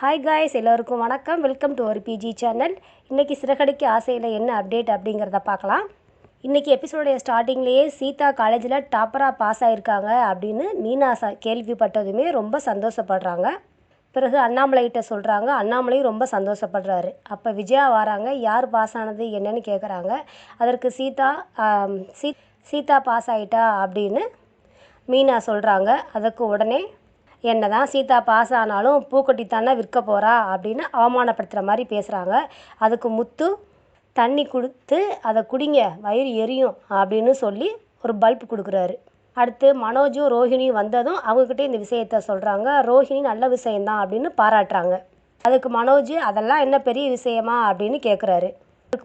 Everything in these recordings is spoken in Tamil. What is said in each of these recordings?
ஹாய் காய்ஸ் எல்லோருக்கும் வணக்கம். வெல்கம் டு ஒரு பிஜி சேனல் இன்றைக்கி சிறகடிக்க ஆசையில் என்ன அப்டேட் அப்படிங்கிறத பார்க்கலாம். இன்றைக்கி எபிசோடைய ஸ்டார்டிங்லேயே சீதா காலேஜில் டாப்பராக பாஸ் ஆகிருக்காங்க அப்படின்னு மீனா ச கேள்விப்பட்டதுமே ரொம்ப சந்தோஷப்படுறாங்க. பிறகு அண்ணாமலைகிட்ட சொல்கிறாங்க அண்ணாமலையும் ரொம்ப சந்தோஷப்படுறாரு. அப்போ விஜயா வராங்க. யார் பாஸ் ஆனது என்னன்னு கேட்குறாங்க அதற்கு சீதா சீ சீதா பாஸ் ஆகிட்டா அப்படின்னு மீனா சொல்கிறாங்க அதுக்கு உடனே என்ன தான் சீதா பாஸ் ஆனாலும் பூக்கொட்டி தானே விற்க போகிறா அப்படின்னு அவமானப்படுத்துகிற மாதிரி பேசுகிறாங்க அதுக்கு முத்து தண்ணி கொடுத்து அதை குடிங்க வயிறு எரியும் அப்படின்னு சொல்லி ஒரு பல்ப் கொடுக்குறாரு. அடுத்து மனோஜும் ரோஹிணியும் வந்ததும் அவங்கக்கிட்டே இந்த விஷயத்த சொல்கிறாங்க ரோஹிணி நல்ல விஷயந்தான் அப்படின்னு பாராட்டுறாங்க. அதுக்கு மனோஜ் அதெல்லாம் என்ன பெரிய விஷயமா? அப்படின்னு கேட்குறாரு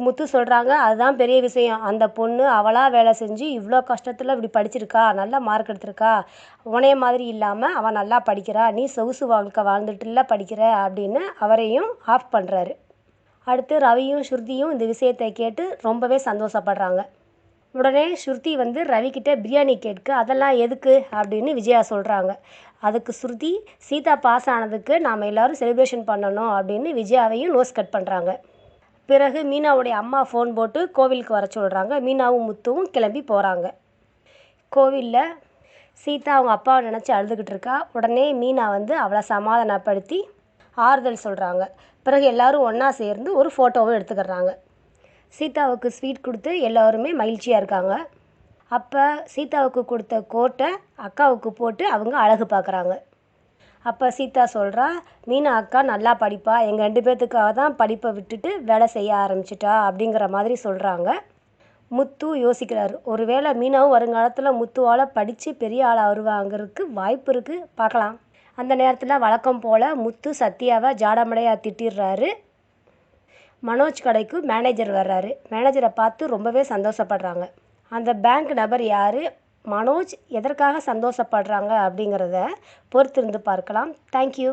முத்து சொல்கிறாங்க அதுதான் பெரிய விஷயம். அந்த பொண்ணு அவளாக வேலை செஞ்சு இவ்வளோ கஷ்டத்தில் இப்படி படிச்சிருக்கா நல்ல மார்க் எடுத்திருக்கா. உனைய மாதிரி இல்லாமல் அவள் நல்லா படிக்கிறா நீ சொகுசு வாழ்க்கை வாழ்ந்துட்டுல படிக்கிற அப்படின்னு அவரையும் ஆஃப் பண்ணுறாரு அடுத்து ரவியும் ஸ்ருதியும் இந்த விஷயத்தை கேட்டு ரொம்பவே சந்தோஷப்படுறாங்க. உடனே ஸ்ருதி வந்து ரவிக்கிட்ட பிரியாணி கேட்க அதெல்லாம் எதுக்கு? அப்படின்னு விஜயா சொல்கிறாங்க அதுக்கு ஸ்ருதி சீதா பாஸ் ஆனதுக்கு நாம் எல்லோரும் செலிப்ரேஷன் பண்ணணும் அப்படின்னு விஜயாவையும் நோஸ் கட் பண்ணுறாங்க பிறகு மீனாவுடைய அம்மா ஃபோன் போட்டு கோவிலுக்கு வர சொல்கிறாங்க மீனாவும் முத்துவும் கிளம்பி போகிறாங்க கோவிலில் சீதா அவங்க அப்பாவை நினச்சி அழுதுகிட்டு இருக்கா. உடனே மீனா வந்து அவளை சமாதானப்படுத்தி ஆறுதல் சொல்கிறாங்க பிறகு எல்லாரும் ஒன்றா சேர்ந்து ஒரு ஃபோட்டோவும் எடுத்துக்கிறாங்க. சீதாவுக்கு ஸ்வீட் கொடுத்து எல்லோருமே மகிழ்ச்சியாக இருக்காங்க. அப்போ சீதாவுக்கு கொடுத்த கோட்டை அக்காவுக்கு போட்டு அவங்க அழகு பார்க்குறாங்க அப்போ சீதா சொல்கிறா மீனா அக்கா நல்லா படிப்பா. எங்கள் ரெண்டு பேர்த்துக்காக தான் படிப்பை விட்டுட்டு வேலை செய்ய ஆரம்பிச்சிட்டா அப்படிங்கிற மாதிரி சொல்கிறாங்க முத்து யோசிக்கிறாரு. ஒருவேளை மீனாவும் வருங்காலத்தில் முத்துவால் படித்து பெரிய ஆளாக வருவாங்கிறதுக்கு வாய்ப்பு இருக்குது பார்க்கலாம். அந்த நேரத்தில் வழக்கம் போல் முத்து சத்யாவை ஜாடமடையாக திட்டிடுறாரு. மனோஜ் கடைக்கு மேனேஜர் வர்றாரு. மேனேஜரை பார்த்து ரொம்பவே சந்தோஷப்படுறாங்க. அந்த பேங்க் நபர் யார்? மனோஜ் எதற்காக சந்தோஷப்படுறாங்க அப்படிங்கிறத பொறுத்திருந்து பார்க்கலாம். தேங்க்யூ